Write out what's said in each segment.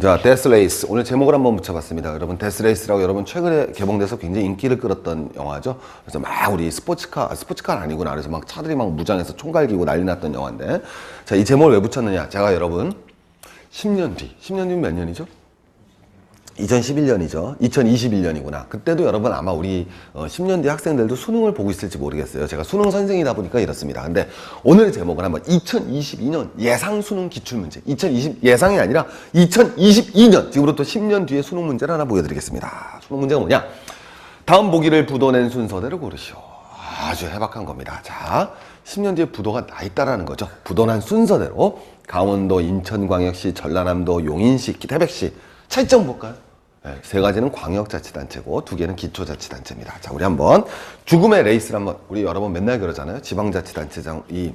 자, 데스레이스. 오늘 제목을 한번 붙여봤습니다. 여러분, 데스레이스라고 여러분 최근에 개봉돼서 굉장히 인기를 끌었던 영화죠. 그래서 막 우리 스포츠카, 아, 스포츠카는 아니구나. 그래서 막 차들이 막 무장해서 총 갈기고 난리 났던 영화인데. 자, 이 제목을 왜 붙였느냐. 제가 여러분, 10년 뒤. 10년 뒤면 몇 년이죠? 2011년이죠. 2021년이구나. 그때도 여러분 아마 우리 어, 10년 뒤 학생들도 수능을 보고 있을지 모르겠어요. 제가 수능 선생이다 보니까 이렇습니다. 근데 오늘 제목은 한번 2022년 예상 수능 기출문제. 2020 예상이 아니라 2022년 지금부터 10년 뒤에 수능 문제를 하나 보여드리겠습니다. 수능 문제가 뭐냐? 다음 보기를 부도낸 순서대로 고르시오. 아주 해박한 겁니다. 자, 10년 뒤에 부도가 나 있다라는 거죠. 부도난 순서대로 강원도, 인천광역시, 전라남도, 용인시, 태백시 차이점 볼까요? 네, 세 가지는 광역자치단체고 두 개는 기초자치단체입니다. 자, 우리 한번 죽음의 레이스를 한번 우리 여러 번 맨날 그러잖아요. 지방자치단체장 이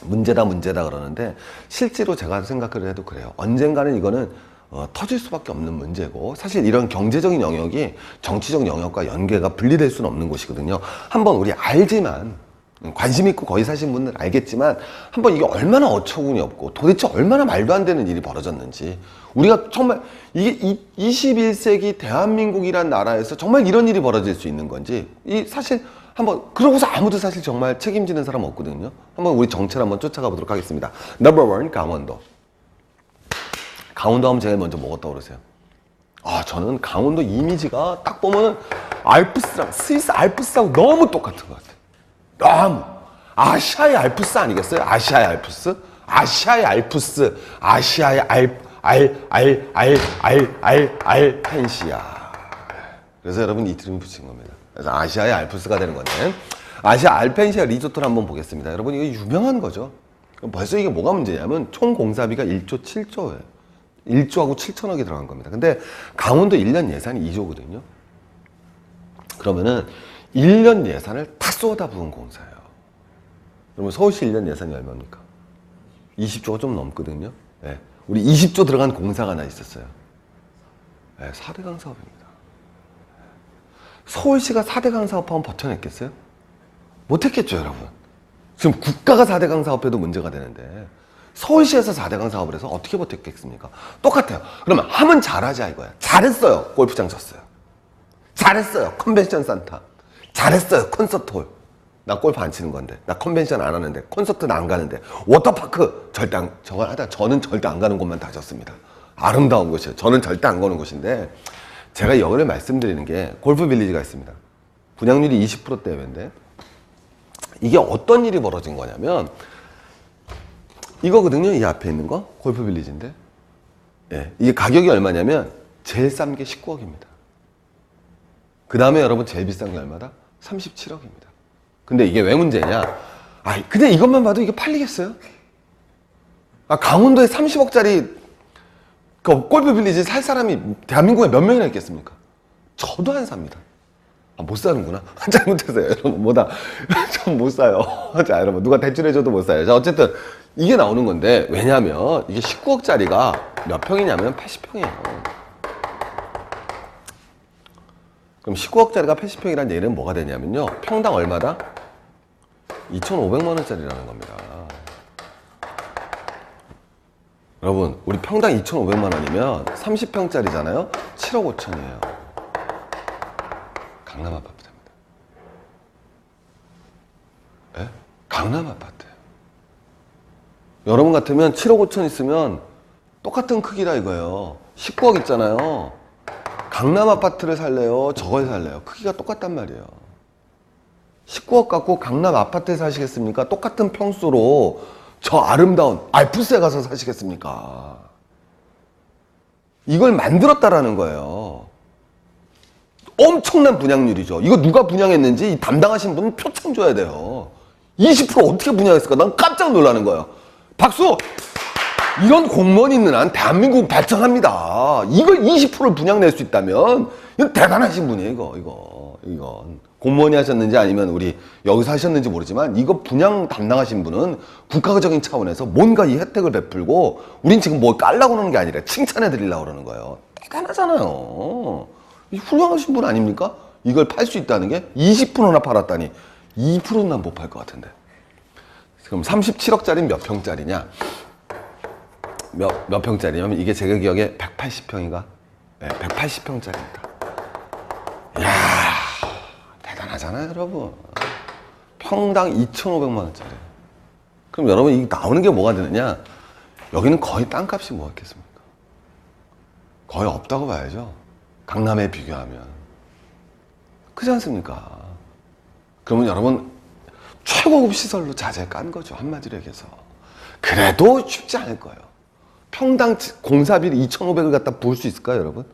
문제다 문제다 그러는데 실제로 제가 생각을 해도 그래요. 언젠가는 이거는 어, 터질 수밖에 없는 문제고 사실 이런 경제적인 영역이 정치적 영역과 연계가 분리될 수는 없는 곳이거든요. 한번 우리 알지만 음, 관심 있고 거기 사신 분들 알겠지만 한번 이게 얼마나 어처구니 없고 도대체 얼마나 말도 안 되는 일이 벌어졌는지 우리가 정말 이게 이 21세기 대한민국이란 나라에서 정말 이런 일이 벌어질 수 있는 건지 이 사실 한번 그러고서 아무도 사실 정말 책임지는 사람 없거든요. 한번 우리 정체를 한번 쫓아가 보도록 하겠습니다. Number one 강원도. 강원도 하면 제일 먼저 뭐가 떠오르세요? 아 저는 강원도 이미지가 딱 보면은 알프스랑 스위스 알프스하고 너무 똑같은 것 같아요. 너무 아시아의 알프스 아니겠어요? 아시아의 알프스? 아시아의 알프스, 아시아의 알, 알, 알, 알, 알, 알, 알 펜시아. 그래서 여러분 이틀은 붙인 겁니다. 그래서 아시아의 알프스가 되는 건데 아시아 알펜시아 리조트를 한번 보겠습니다. 여러분 이거 유명한 거죠. 벌써 이게 뭐가 문제냐면 총 공사비가 1조 7조예요. 1조하고 7천억이 들어간 겁니다. 근데 강원도 1년 예산이 2조거든요. 그러면은 1년 예산을 다 쏟아부은 공사예요. 그러면 서울시 1년 예산이 얼마입니까? 20조가 좀 넘거든요. 예. 우리 20조 들어간 공사가 하나 있었어요. 예, 4대강 사업입니다. 서울시가 4대강 사업하면 버텨냈겠어요? 못했겠죠, 여러분. 지금 국가가 4대강 사업해도 문제가 되는데 서울시에서 4대강 사업을 해서 어떻게 버텼겠습니까? 똑같아요. 그러면 하면 잘하자 이거야. 잘했어요. 골프장 쳤어요. 잘했어요. 컨벤션 센터. 잘했어요. 콘서트 홀. 나 골프 안 치는 건데. 나 컨벤션 안 하는데. 콘서트는 안 가는데. 워터파크. 절대 안, 저걸 하다 저는 절대 안 가는 곳만 다졌습니다. 아름다운 곳이에요. 저는 절대 안 가는 곳인데. 제가 여기를 말씀드리는 게 골프 빌리지가 있습니다. 분양률이 20%대인데. 이게 어떤 일이 벌어진 거냐면, 이거거든요. 이 앞에 있는 거. 골프 빌리지인데. 예. 이게 가격이 얼마냐면, 제일 싼 게 19억입니다. 그 다음에 여러분 제일 비싼 게 얼마다? 37억입니다. 근데 이게 왜 문제냐? 아, 근데 이것만 봐도 이게 팔리겠어요? 아, 강원도에 30억짜리 그 골프 빌리지 살 사람이 대한민국에 몇 명이나 있겠습니까? 저도 안 삽니다. 아, 못 사는구나. 잘못했어요. 여러분, 뭐다. 전 못 사요. 자, 여러분, 누가 대출해줘도 못 사요. 자, 어쨌든, 이게 나오는 건데, 왜냐면, 이게 19억짜리가 몇 평이냐면 80평이에요. 그럼 19억짜리가 80평이라는 얘기는 뭐가 되냐면요. 평당 얼마다? 2,500만 원짜리라는 겁니다. 여러분, 우리 평당 2,500만 원이면 30평짜리잖아요. 7억 5천이에요. 강남 아파트입니다. 예? 강남 아파트예요. 여러분 같으면 7억 5천 있으면 똑같은 크기다 이거예요. 19억 있잖아요. 강남 아파트를 살래요? 저걸 살래요? 크기가 똑같단 말이에요. 19억 갖고 강남 아파트에 사시겠습니까? 똑같은 평수로 저 아름다운 알프스에 가서 사시겠습니까? 이걸 만들었다라는 거예요. 엄청난 분양률이죠. 이거 누가 분양했는지 담당하신 분은 표창 줘야 돼요. 20% 어떻게 분양했을까? 난 깜짝 놀라는 거예요. 박수! 이런 공무원 있는 한 대한민국 발전합니다. 이걸 20%를 분양 낼 수 있다면 이건 대단하신 분이에요, 이거, 이거, 이건. 공무원이 하셨는지 아니면 우리 여기서 하셨는지 모르지만 이거 분양 담당하신 분은 국가적인 차원에서 뭔가 이 혜택을 베풀고 우린 지금 뭘 깔라고 그러는 게 아니라 칭찬해 드리려고 그러는 거예요. 대단하잖아요. 이 훌륭하신 분 아닙니까? 이걸 팔 수 있다는 게 20%나 팔았다니 2%는 난못팔 것 같은데. 그럼 37억짜리 몇 평짜리냐? 몇, 몇 평짜리냐면 이게 제가 기억에 180평인가? 네, 180평짜리입니다. 이야, 대단하잖아요, 여러분. 평당 2,500만 원짜리. 그럼 여러분, 이 나오는 게 뭐가 되느냐? 여기는 거의 땅값이 뭐였겠습니까? 거의 없다고 봐야죠. 강남에 비교하면. 그렇지 않습니까? 그러면 여러분, 최고급 시설로 자재 깐 거죠. 한마디로 얘기해서. 그래도 쉽지 않을 거예요. 평당 공사비를 2,500을 갖다 부을 수 있을까요, 여러분?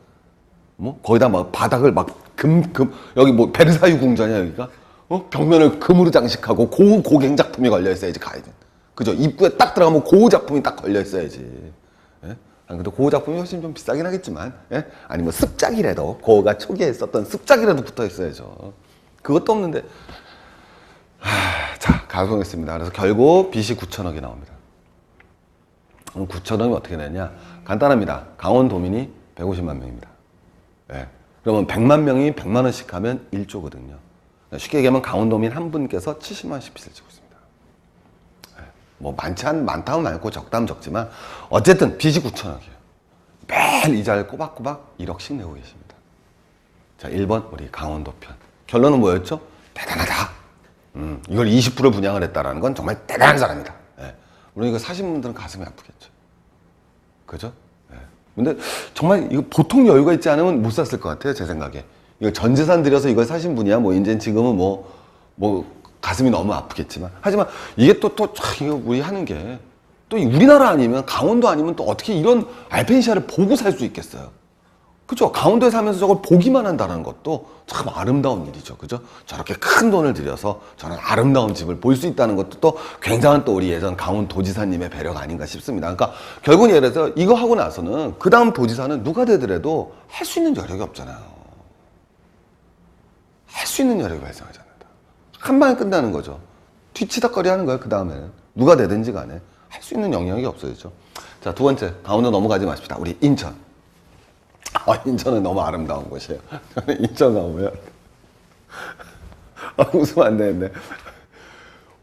뭐 거기다 막 바닥을 막 금 금 여기 뭐 베르사유 궁전이야 여기가? 어? 벽면을 금으로 장식하고 고 고갱 작품이 걸려 있어야지 가야지 그죠? 입구에 딱 들어가면 고 작품이 딱 걸려 있어야지. 예? 안 그래도 고 작품이 훨씬 좀 비싸긴 하겠지만 예? 아니 뭐 습작이라도 고가 초기에 썼던 습작이라도 붙어 있어야죠. 그것도 없는데. 하, 자 가성했습니다. 그래서 결국 빚이 9천억이 나옵니다 그럼 9천억이 어떻게 되냐 간단합니다 강원도민이 150만 명입니다 예. 그러면 100만 명이 100만 원씩 하면 1조거든요. 쉽게 얘기하면 강원도민 한 분께서 70만 원씩 빚을 지고 있습니다. 예. 뭐 많지 않 많다면 많고 적다면 적지만 어쨌든 빚이 9천억이에요. 매일 이자를 꼬박꼬박 1억씩 내고 계십니다. 자, 1번 우리 강원도 편. 결론은 뭐였죠? 대단하다. 음, 이걸 20% 분양을 했다라는 건 정말 대단한 사람이다. 예. 물론 이거 사신 분들은 가슴이 아프겠죠. 그죠? 예. 근데 정말 이거 보통 여유가 있지 않으면 못 샀을 것 같아요, 제 생각에. 이거 전 재산 들여서 이걸 사신 분이야, 뭐, 이제 지금은 뭐, 뭐, 가슴이 너무 아프겠지만. 하지만 이게 또, 또, 참, 이거 우리 하는 게, 또이 우리나라 아니면, 강원도 아니면 또 어떻게 이런 알펜시아를 보고 살 수 있겠어요? 그죠? 강원도에 살면서 저걸 보기만 한다는 것도 참 아름다운 일이죠. 그죠? 저렇게 큰 돈을 들여서 저런 아름다운 집을 볼 수 있다는 것도 또 굉장한 또 우리 예전 강원 도지사님의 배려가 아닌가 싶습니다. 그러니까 결국은 예를 들어서 이거 하고 나서는 그 다음 도지사는 누가 되더라도 할 수 있는 여력이 없잖아요. 할 수 있는 여력이 발생하지 않는다. 한 방에 끝나는 거죠. 뒤치다거리 하는 거예요. 그 다음에는. 누가 되든지 간에. 할 수 있는 영역이 없어지죠. 자, 두 번째. 강원도 넘어가지 마십시다. 우리 인천. 아, 인천은 너무 아름다운 곳이에요. 저는 인천 가보면. 아, 웃으면 안 되는데.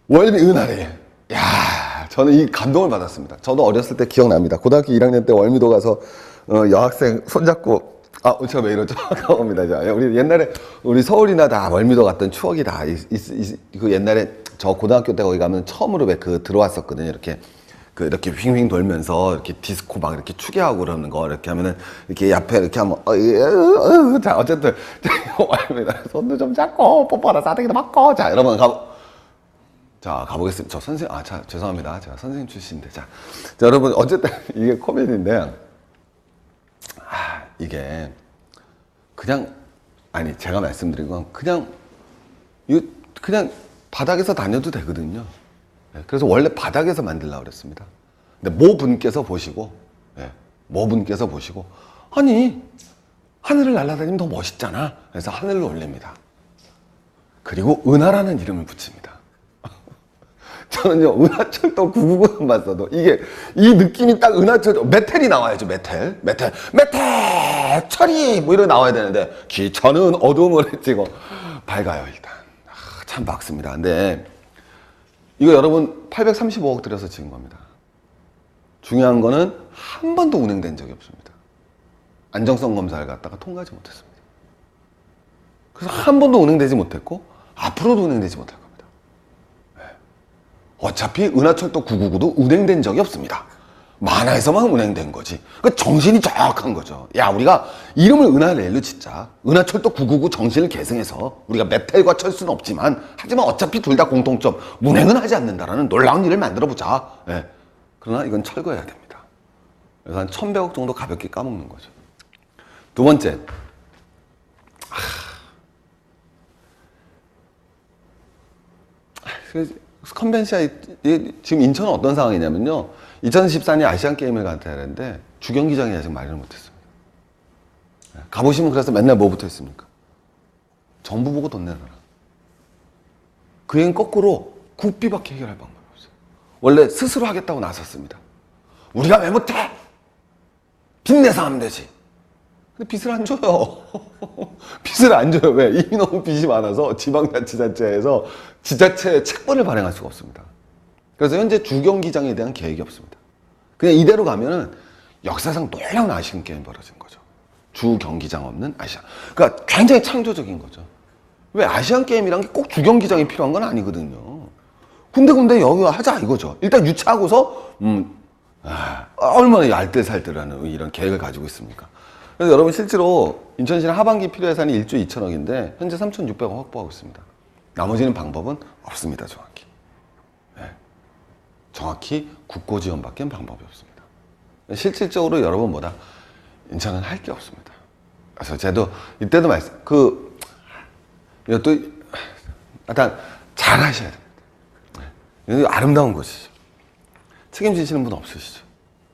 월미 은하리. 야 저는 이 감동을 받았습니다. 저도 어렸을 때 기억납니다. 고등학교 1학년 때 월미도 가서 어, 여학생 손잡고 아, 제가 왜 이러죠? 자, 우리 옛날에 우리 서울이나 다 월미도 갔던 추억이 다 있, 있, 있, 그 옛날에 저 고등학교 때 거기 가면 처음으로 왜그 들어왔었거든요. 이렇게 그 이렇게 휙휙 돌면서 이렇게 디스코 막 이렇게 추게 하고 그러는 거 이렇게 하면은 이렇게 옆에 이렇게 하면 어, 예, 어, 어, 자 어쨌든 월미도 손도 좀 잡고 뽀뽀하라 싸대기도 맞고 자 여러분 가. 자 가보겠습니다. 저 선생 아, 자 죄송합니다. 제가 선생님 출신인데 자, 자 여러분 어쨌든 이게 코미디인데 아 이게 그냥 아니 제가 말씀드린 건 그냥 이거 그냥 바닥에서 다녀도 되거든요. 예, 그래서 원래 바닥에서 만들려고 그랬습니다. 근데 모 분께서 보시고 예, 모 분께서 보시고 아니 하늘을 날아다니면 더 멋있잖아. 그래서 하늘을 올립니다. 그리고 은하라는 이름을 붙입니다. 저는요 은하철도 999만 봤어도 이게 이 느낌이 딱 은하철도 메텔이 나와야죠 메텔 메텔 메텔 철이 뭐 이런 나와야 되는데 기차는 어둠을 찍고 밝아요 일단 아, 참 막습니다 근데 이거 여러분 835억 들여서 지은 겁니다. 중요한 거는 한 번도 운행된 적이 없습니다. 안정성 검사를 갖다가 통과하지 못했습니다. 그래서 한 번도 운행되지 못했고 앞으로도 운행되지 못할 겁니다. 어차피 은하철도 999도 운행된 적이 없습니다. 만화에서만 운행된 거지. 그 정신이 정확한 거죠. 야, 우리가 이름을 은하레일로 짓자. 은하철도 999 정신을 계승해서 우리가 메텔과 철수는 없지만 하지만 어차피 둘 다 공통점 운행은 하지 않는다라는 놀라운 일을 만들어 보자. 예. 그러나 이건 철거해야 됩니다. 그래서 한 1100억 정도 가볍게 까먹는 거죠. 두 번째. 그래서 컨벤시아 지금 인천은 어떤 상황이냐면요. 2014년 아시안 게임을 갔다 하는데 주경기장이 아직 마련을 못했습니다. 예, 가보시면 그래서 맨날 뭐 붙어 있습니까? 정부 보고 돈 내놔라. 그 얘기는 거꾸로 국비밖에 해결할 방법이 없어요. 원래 스스로 하겠다고 나섰습니다. 우리가 왜 못해? 빚 내서 하면 되지. 근데 빚을 안 줘요. 빚을 안 줘요. 왜? 이미 너무 빚이 많아서 지방자치단체에서 지자체 채권을 발행할 수가 없습니다. 그래서 현재 주경기장에 대한 계획이 없습니다. 그냥 이대로 가면은 역사상 놀라운 아시안 게임 벌어진 거죠. 주 경기장 없는 아시안. 그러니까 굉장히 창조적인 거죠. 왜 아시안 게임이란 게 꼭 주 경기장이 필요한 건 아니거든요. 군데군데 여기 하자 이거죠. 일단 유치하고서 음 아, 얼마나 얄뜰살뜰하는 이런 계획을 가지고 있습니까? 그래서 여러분 실제로 인천시는 하반기 필요 예산이 1조 2천억인데 현재 3,600억 확보하고 있습니다. 나머지는 방법은 없습니다, 정확히. 네. 정확히 국고 지원밖에 방법이 없습니다. 실질적으로 여러분 뭐다 인천은 할 게 없습니다. 그래서 저도 이때도 말씀 그 이것도 일단 잘 하셔야 됩니다. 네. 아름다운 곳이죠. 책임지시는 분 없으시죠.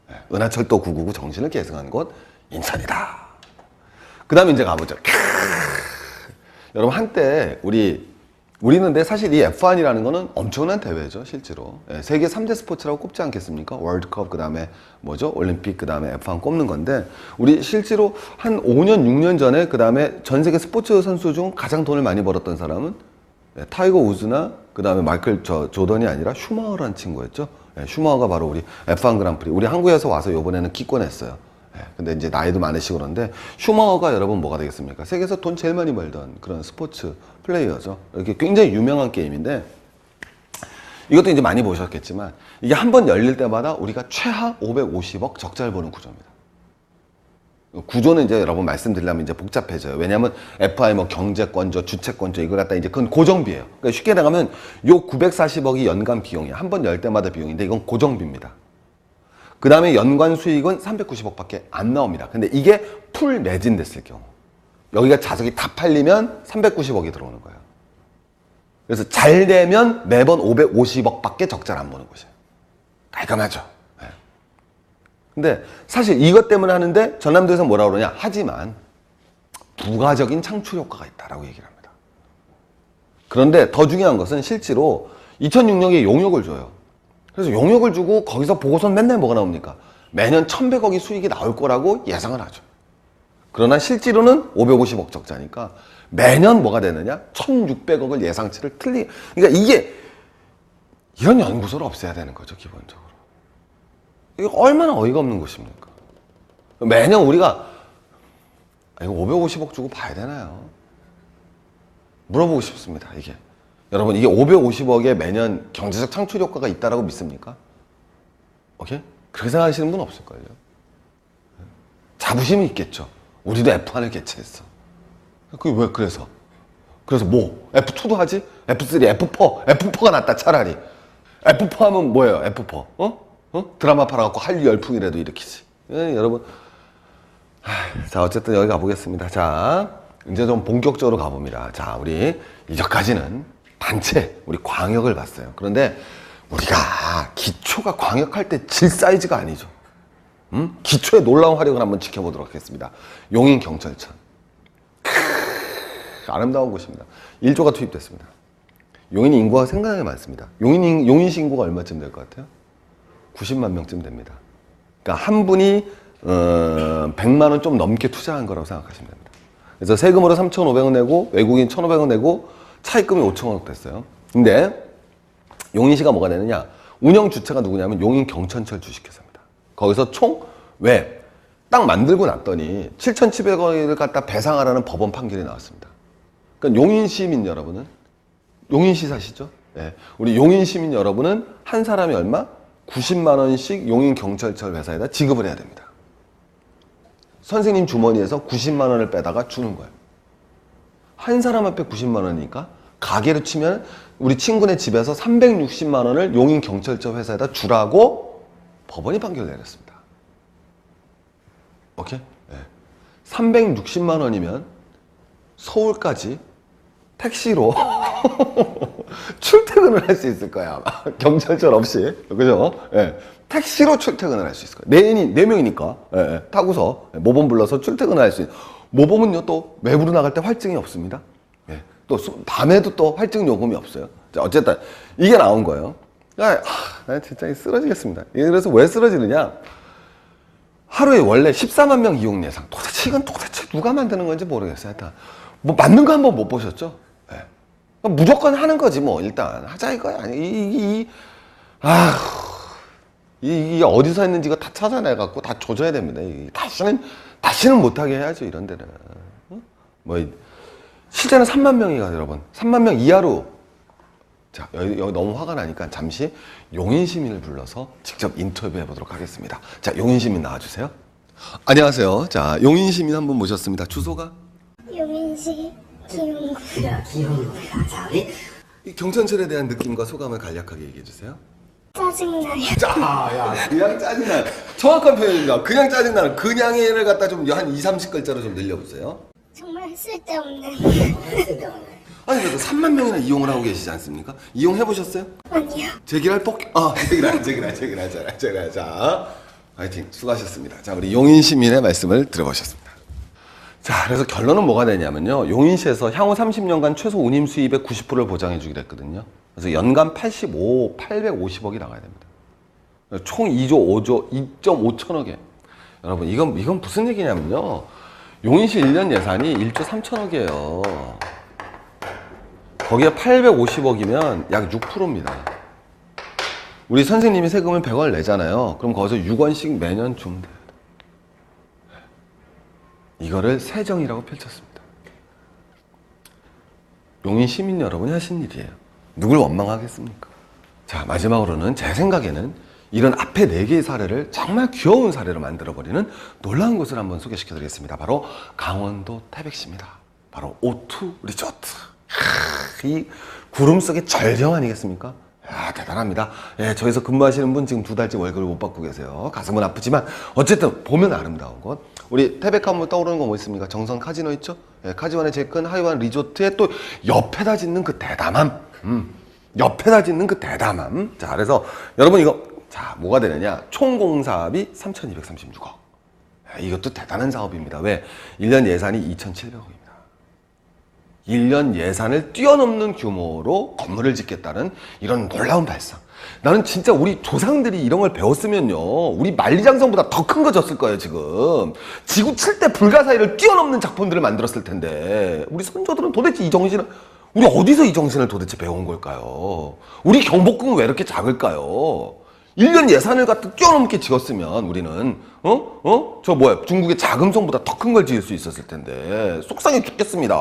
네. 은하철도 999 정신을 계승한 곳 인천이다. 그 다음에 이제 가보죠. 캬. 여러분 한때 우리 우리는 근데 사실 이 F1이라는 거는 엄청난 대회죠, 실제로. 예, 세계 3대 스포츠라고 꼽지 않겠습니까? 월드컵, 그 다음에 뭐죠? 올림픽, 그 다음에 F1 꼽는 건데, 우리 실제로 한 5년, 6년 전에, 그 다음에 전 세계 스포츠 선수 중 가장 돈을 많이 벌었던 사람은 예, 타이거 우즈나, 그 다음에 마이클 저, 조던이 아니라 슈마어라는 친구였죠. 예, 슈마어가 바로 우리 F1 그랑프리. 우리 한국에서 와서 이번에는 기권했어요. 예, 근데 이제 나이도 많으시고 그런데 슈마어가 여러분 뭐가 되겠습니까? 세계에서 돈 제일 많이 벌던 그런 스포츠 플레이어죠. 이렇게 굉장히 유명한 게임인데 이것도 이제 많이 보셨겠지만 이게 한 번 열릴 때마다 우리가 최하 550억 적자를 보는 구조입니다. 구조는 이제 여러분 말씀드리려면 이제 복잡해져요. 왜냐하면 FI 뭐 경제권조, 주채권조 이걸 갖다 이제 그건 고정비예요. 그러니까 쉽게 나가면 요 940억이 연간 비용이야. 한 번 열 때마다 비용인데 이건 고정비입니다. 그 다음에 연간 수익은 390억밖에 안 나옵니다. 근데 이게 풀 매진됐을 경우 여기가 자석이 다 팔리면 390억이 들어오는 거예요. 그래서 잘 되면 매번 550억밖에 적자를 안 보는 것이에요. 깔끔하죠. 네. 근데 사실 이것 때문에 하는데 전남도에서 뭐라 그러냐? 하지만 부가적인 창출 효과가 있다라고 얘기를 합니다. 그런데 더 중요한 것은 실제로 2006년에 용역을 줘요. 그래서 용역을 주고 거기서 보고서는 맨날 뭐가 나옵니까? 매년 1100억이 수익이 나올 거라고 예상을 하죠. 그러나 실제로는 550억 적자니까 매년 뭐가 되느냐? 1600억을 예상치를 틀리. 그러니까 이게 이런 연구소를 없애야 되는 거죠, 기본적으로. 이게 얼마나 어이가 없는 것입니까? 매년 우리가 아, 이거 550억 주고 봐야 되나요? 물어보고 싶습니다, 이게. 여러분, 이게 550억에 매년 경제적 창출 효과가 있다라고 믿습니까? 오케이? 그렇게 생각하시는 분 없을걸요? 자부심이 있겠죠. 우리도 F1을 개최했어. 그게 왜 그래서? 그래서 뭐? F2도 하지? F3, F4, F4가 낫다 차라리. F4 하면 뭐예요? F4. 어? 어? 드라마 팔아갖고 한류 열풍이라도 일으키지. 예, 여러분. 하, 자, 어쨌든 여기 가보겠습니다. 자, 이제 좀 본격적으로 가봅니다. 자, 우리 이전까지는 단체, 우리 광역을 봤어요. 그런데 우리가 기초가 광역할 때 질 사이즈가 아니죠. 음? 기초의 놀라운 화력을 한번 지켜보도록 하겠습니다. 용인 경찰청. 크으, 아름다운 곳입니다. 1조가 투입됐습니다. 용인 인구가 생각하게 많습니다. 용인, 인- 용인시 인구가 얼마쯤 될 것 같아요? 90만 명쯤 됩니다. 그러니까 한 분이 어, 100만 원 좀 넘게 투자한 거라고 생각하시면 됩니다. 그래서 세금으로 3,500원 내고 외국인 1,500원 내고 차입금이 5천억 됐어요. 근데 용인시가 뭐가 되느냐? 운영 주체가 누구냐면 용인 경천철 주식회사입니다. 거기서 총 왜? 딱 만들고 났더니 7,700원을 갖다 배상하라는 법원 판결이 나왔습니다. 그러니까 용인 시민 여러분은 용인시 사시죠? 예. 우리 용인 시민 여러분은 한 사람이 얼마? 90만 원씩 용인 경찰철 회사에다 지급을 해야 됩니다. 선생님 주머니에서 90만 원을 빼다가 주는 거예요. 한 사람 앞에 90만 원이니까 가게로 치면 우리 친구네 집에서 360만 원을 용인 경찰서 회사에다 주라고 법원이 판결 내렸습니다. 오케이? 네. 360만 원이면 서울까지 택시로 출퇴근을 할 수 있을 거야 경찰서 없이 그죠? 예. 택시로 출퇴근을 할 수 있을 거야. 네, 네 명이니까 예, 예. 타고서 모범 불러서 출퇴근을 할 수 있는. 모범은요 또 외부로 나갈 때 활증이 없습니다. 예. 또 수- 밤에도 또 활증 요금이 없어요. 자, 어쨌든 이게 나온 거예요. 아, 나 진짜 쓰러지겠습니다. 그래서 왜 쓰러지느냐? 하루에 원래 14만 명 이용 예상. 도대체 이건 도대체 누가 만드는 건지 모르겠어요. 일단 뭐 맞는 거 한번 못 보셨죠? 예. 무조건 하는 거지 뭐 일단 하자 이거야. 아니 이, 이, 이 이- 어디서 했는지가 다 찾아내 갖고 다 조져야 됩니다. 이- 다시는 다시는 못하게 해야죠 이런 데는. 어? 뭐 이- 실제는 3만 명이가 여러분 3만 명 이하로 자 여기, 여기 너무 화가 나니까 잠시 용인 시민을 불러서 직접 인터뷰해 보도록 하겠습니다. 자 용인 시민 나와주세요. 안녕하세요. 자 용인 시민 한 분 모셨습니다. 주소가 용인시 자리 이 경천철에 대한 느낌과 소감을 간략하게 얘기해 주세요. 짜증나요. 자, 야, 그냥 짜증나. 정확한 표현입니다. 그냥 짜증나는 그냥을 갖다 좀 한 2, 30글자로 좀 늘려보세요. 정말 쓸데없는 아니, 그래도 3만 명이나 이용을 하고 계시지 않습니까? 이용해 보셨어요? 아니요. 제기랄 뽑기, 아, 제기랄, 제기랄, 제기랄, 제기랄, 제기랄. 자, 화이팅. 수고하셨습니다. 자, 우리 용인 시민의 말씀을 들어보셨습니다. 자, 그래서 결론은 뭐가 되냐면요. 용인시에서 향후 30년간 최소 운임 수입의 90%를 보장해 주기로 했거든요. 그래서 연간 85, 850억이 나가야 됩니다. 총 2조 5조 2.5천억에. 여러분 이건 이건 무슨 얘기냐면요. 용인시 1년 예산이 1조 3천억이에요. 거기에 850억이면 약 6%입니다. 우리 선생님이 세금을 100원을 내잖아요. 그럼 거기서 6원씩 매년 주면 돼요. 이거를 세정이라고 펼쳤습니다. 용인 시민 여러분이 하신 일이에요 누굴 원망하겠습니까 자, 마지막으로는 제 생각에는 이런 앞에 네 개의 사례를 정말 귀여운 사례로 만들어버리는 놀라운 곳을 한번 소개시켜 드리겠습니다. 바로 강원도 태백시입니다. 바로 오투 리조트. 하, 이 구름 속의 절정 아니겠습니까? 야, 대단합니다. 예, 저기서 근무하시는 분 지금 두 달째 월급을 못 받고 계세요. 가슴은 아프지만 어쨌든 보면 아름다운 곳. 우리 태백하면 떠오르는 거 뭐 있습니까? 정선 카지노 있죠? 예, 카지노의 제일 큰 하이완 리조트의 또 옆에다 짓는 그 대담함. 음. 옆에다 짓는 그 대담함. 자, 그래서 여러분 이거 자, 뭐가 되느냐? 총 공사비 3,236억. 이것도 대단한 사업입니다. 왜? 1년 예산이 2,700억입니다. 1년 예산을 뛰어넘는 규모로 건물을 짓겠다는 이런 놀라운 발상. 나는 진짜 우리 조상들이 이런 걸 배웠으면요. 우리 만리장성보다 더 큰 거 졌을 거예요, 지금. 지구 7대 불가사의를 뛰어넘는 작품들을 만들었을 텐데. 우리 선조들은 도대체 이 정신을, 우리 어디서 이 정신을 도대체 배운 걸까요? 우리 경복궁은 왜 이렇게 작을까요? 1년 예산을 갖다 뛰어넘게 지었으면 우리는 어? 어? 저 뭐야 중국의 자금성보다 더 큰 걸 지을 수 있었을 텐데 속상해 죽겠습니다.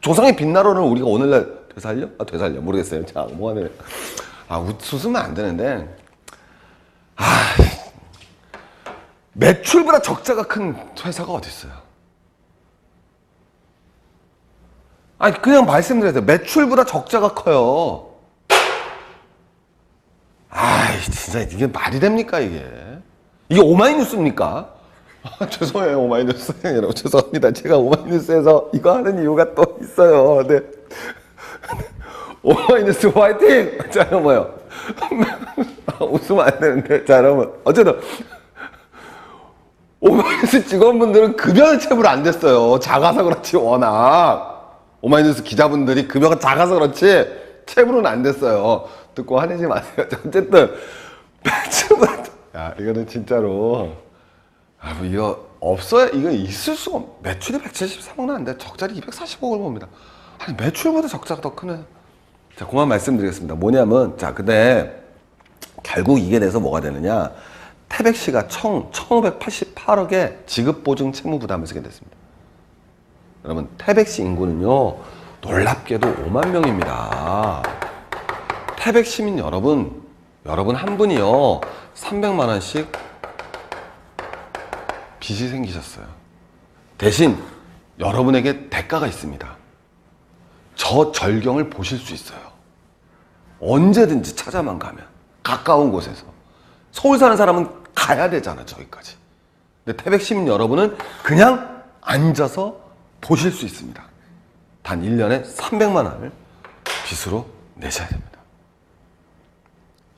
조상의 빛나로는 우리가 오늘날 되살려? 아 되살려 모르겠어요. 자 뭐하네. 아 웃- 웃으면 안 되는데 아 매출보다 적자가 큰 회사가 어디 있어요? 아니 그냥 말씀드려요. 매출보다 적자가 커요. 아이 진짜 이게 말이 됩니까 이게? 이게 오마이뉴스입니까? 아, 죄송해요. 오마이뉴스 여러분 죄송합니다. 제가 오마이뉴스에서 이거 하는 이유가 또 있어요. 네. 오마이뉴스 화이팅! 자 여러분 아, 웃으면 안 되는데. 자 여러분 어쨌든 오마이뉴스 직원분들은 급여는 체불 안 됐어요. 작아서 그렇지 워낙 오마이뉴스 기자분들이 급여가 작아서 그렇지 체불은 안 됐어요 듣고 화내지 마세요 자, 어쨌든 매출보다 야 이거는 진짜로 아, 뭐 이거 없어야 이거 있을 수가 없. 매출이 173억은 안 돼. 적자리 240억을 봅니다. 아니 매출보다 적자가 더 크네. 자, 그만 말씀드리겠습니다. 뭐냐면 자, 근데 결국 이게 돼서 뭐가 되느냐? 태백시가 총 1,588억의 지급 보증 채무 부담을 쓰게 됐습니다. 여러분, 태백시 인구는요. 놀랍게도 5만 명입니다. 태백 시민 여러분, 여러분 한 분이요. 300만 원씩 빚이 생기셨어요. 대신 여러분에게 대가가 있습니다. 저 절경을 보실 수 있어요. 언제든지 찾아만 가면 가까운 곳에서 서울 사는 사람은 가야 되잖아 저기까지. 근데 태백 시민 여러분은 그냥 앉아서 보실 수 있습니다. 단 1년에 300만 원을 빚으로 내셔야 됩니다.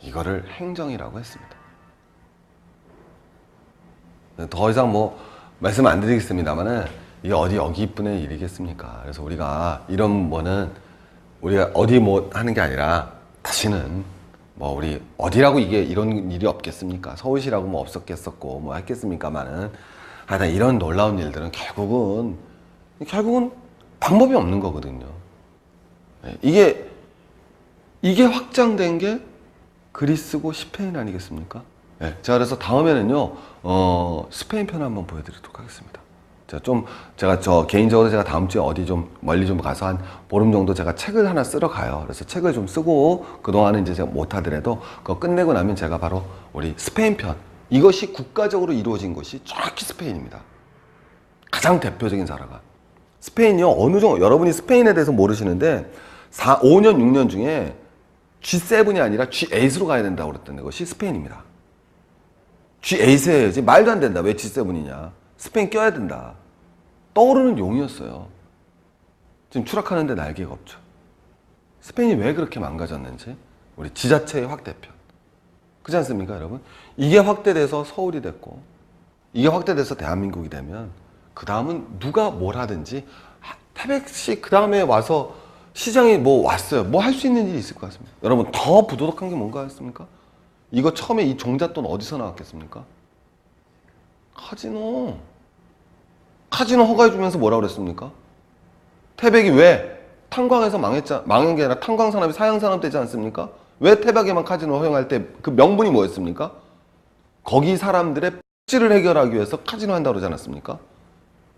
이거를 행정이라고 했습니다. 더 이상 뭐 말씀 안 드리겠습니다만은 이게 어디 여기 이쁜의 일이겠습니까? 그래서 우리가 이런 거는 우리가 어디 뭐 하는 게 아니라 다시는 뭐 우리 어디라고 이게 이런 일이 없겠습니까? 서울시라고 뭐 없었겠었고 뭐 했겠습니까만은 하여튼 이런 놀라운 일들은 결국은 결국은 방법이 없는 거거든요. 네, 이게 이게 확장된 게 그리스고 스페인 아니겠습니까? 네, 자 그래서 다음에는요 어, 스페인 편 한번 보여드리도록 하겠습니다. 좀 제가 저 개인적으로 제가 다음 주에 어디 좀 멀리 좀 가서 한 보름 정도 제가 책을 하나 쓰러 가요. 그래서 책을 좀 쓰고 그 동안은 이제 제가 못 하더라도 그거 끝내고 나면 제가 바로 우리 스페인 편 이것이 국가적으로 이루어진 것이 정확히 스페인입니다. 가장 대표적인 나라가 스페인이요 어느 정도 여러분이 스페인에 대해서 모르시는데 4, 5년 6년 중에 G7이 아니라 G8으로 가야 된다고 그랬던 것이 스페인입니다. G8에 해야지 말도 안 된다. 왜 G7이냐? 스페인 껴야 된다. 떠오르는 용이었어요. 지금 추락하는데 날개가 없죠. 스페인이 왜 그렇게 망가졌는지 우리 지자체의 확대편. 그렇지 않습니까, 여러분? 이게 확대돼서 서울이 됐고 이게 확대돼서 대한민국이 되면 그 다음은 누가 뭘 하든지 하- 태백시 그 다음에 와서 시장에 뭐 왔어요. 뭐 할 수 있는 일이 있을 것 같습니다. 여러분 더 부도덕한 게 뭔가 했습니까? 이거 처음에 이 종잣돈 어디서 나왔겠습니까? 카지노. 카지노 허가해주면서 뭐라 그랬습니까? 태백이 왜 탄광에서 망했자 망한 게 아니라 탄광 산업이 사양 산업 되지 않습니까? 왜 태백에만 카지노 허용할 때 그 명분이 뭐였습니까? 거기 사람들의 찌를 해결하기 위해서 카지노 한다고 그러지 않았습니까?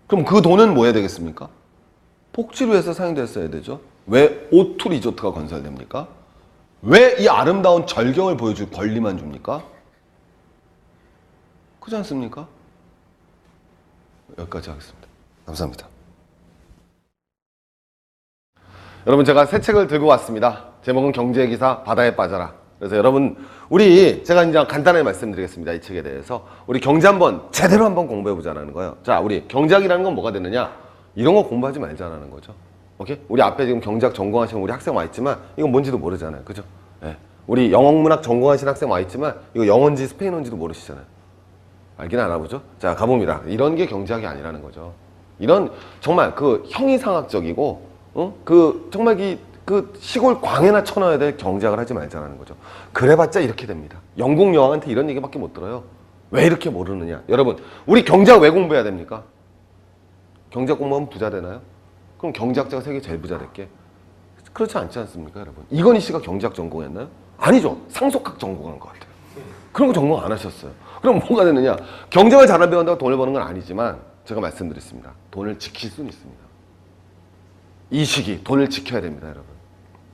그럼 그 돈은 뭐 해야 되겠습니까? 복지를 위해서 사용됐어야 되죠. 왜 오투 리조트가 건설됩니까? 왜 이 아름다운 절경을 보여줄 권리만 줍니까? 그렇지 않습니까? 여기까지 하겠습니다. 감사합니다. 여러분 제가 새 책을 들고 왔습니다. 제목은 경제기사 바다에 빠져라. 그래서 여러분 우리 제가 이제 간단하게 말씀드리겠습니다. 이 책에 대해서 우리 경제 한번 제대로 한번 공부해 보자라는 거예요. 자, 우리 경제학이라는 건 뭐가 되느냐? 이런 거 공부하지 말자라는 거죠. 오케이? 우리 앞에 지금 경제학 전공하시는 우리 학생 와 있지만 이건 뭔지도 모르잖아요. 그죠? 예. 우리 영어문학 전공하시는 학생 와 있지만 이거 영어인지 스페인어인지도 모르시잖아요. 알긴 알아보죠. 자, 가봅니다. 이런 게 경제학이 아니라는 거죠. 이런 정말 그 형이상학적이고, 어? 그 정말 이, 그 시골 광에나 쳐넣어야 될 경제학을 하지 말자라는 거죠. 그래봤자 이렇게 됩니다. 영국 여왕한테 이런 얘기밖에 못 들어요. 왜 이렇게 모르느냐? 여러분, 우리 경제학 왜 공부해야 됩니까? 경제학 공부하면 부자 되나요? 그럼 경제학자가 세계 제일 부자 될게? 그렇지 않지 않습니까, 여러분? 이건희 씨가 경제학 전공했나요? 아니죠. 상속학 전공한 것 같아요. 그런 거 전공 안 하셨어요. 그럼 뭐가 되느냐? 경쟁을 잘 배운다고 돈을 버는 건 아니지만 제가 말씀드렸습니다. 돈을 지킬 수는 있습니다. 이 시기 돈을 지켜야 됩니다, 여러분.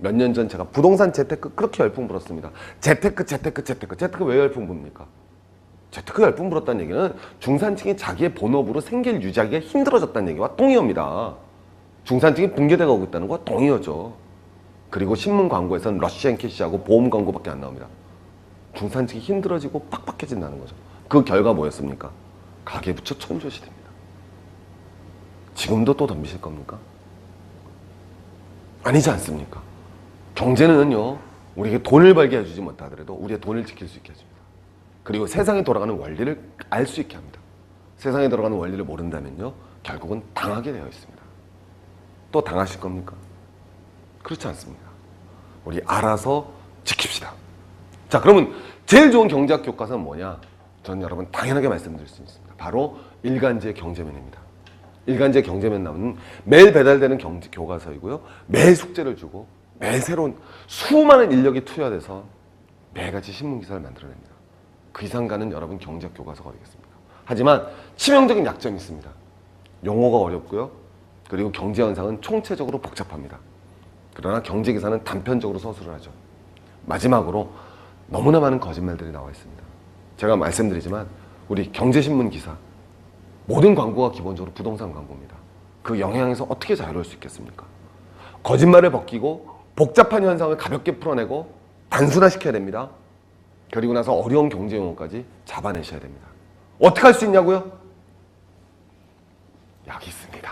몇 년 전 제가 부동산 재테크 그렇게 열풍 불었습니다. 재테크, 재테크, 재테크. 재테크 왜 열풍 붑니까? 재테크 열풍 불었다는 얘기는 중산층이 자기의 본업으로 생계를 유지하기가 힘들어졌다는 얘기와 동의어입니다. 중산층이 붕괴되고 있다는 거와 동의어죠. 그리고 신문 광고에서는 러시안 캐시하고 보험 광고밖에 안 나옵니다. 중산층이 힘들어지고 팍팍해진다는 거죠. 그 결과 뭐였습니까? 가계부채 천조시됩니다. 지금도 또 덤비실 겁니까? 아니지 않습니까? 경제는요, 우리에게 돈을 벌게 해주지 못하더라도 우리의 돈을 지킬 수 있게 해줍니다. 그리고 세상에 돌아가는 원리를 알 수 있게 합니다. 세상에 돌아가는 원리를 모른다면요, 결국은 당하게 되어 있습니다. 또 당하실 겁니까? 그렇지 않습니다. 우리 알아서 지킵시다. 자, 그러면 제일 좋은 경제학 교과서는 뭐냐? 저는 여러분 당연하게 말씀드릴 수 있습니다. 바로 일간지의 경제면입니다. 일간지의 경제면 나오는 매일 배달되는 경제 교과서이고요. 매일 숙제를 주고 매일 새로운 수많은 인력이 투여돼서 매일같이 신문 기사를 만들어냅니다. 그 이상 가는 여러분 경제학 교과서가 어디겠습니까? 하지만 치명적인 약점이 있습니다. 용어가 어렵고요. 그리고 경제 현상은 총체적으로 복잡합니다. 그러나 경제 기사는 단편적으로 서술을 하죠. 마지막으로 너무나 많은 거짓말들이 나와 있습니다. 제가 말씀드리지만 우리 경제신문 기사 모든 광고가 기본적으로 부동산 광고입니다. 그 영향에서 어떻게 자유로울 수 있겠습니까? 거짓말을 벗기고 복잡한 현상을 가볍게 풀어내고 단순화시켜야 됩니다. 그리고 나서 어려운 경제 용어까지 잡아내셔야 됩니다. 어떻게 할 수 있냐고요? 여기 있습니다.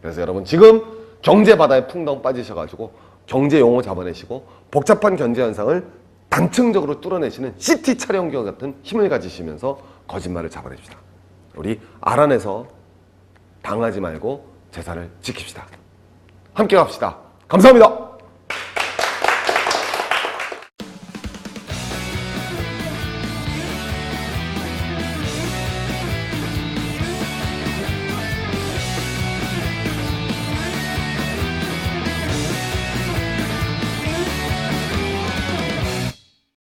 그래서 여러분 지금 경제 바다에 풍덩 빠지셔가지고 경제 용어 잡아내시고 복잡한 경제 현상을 단층적으로 뚫어내시는 CT 촬영기와 같은 힘을 가지시면서 거짓말을 잡아냅시다. 우리 알아내서 당하지 말고 재산을 지킵시다. 함께 갑시다. 감사합니다.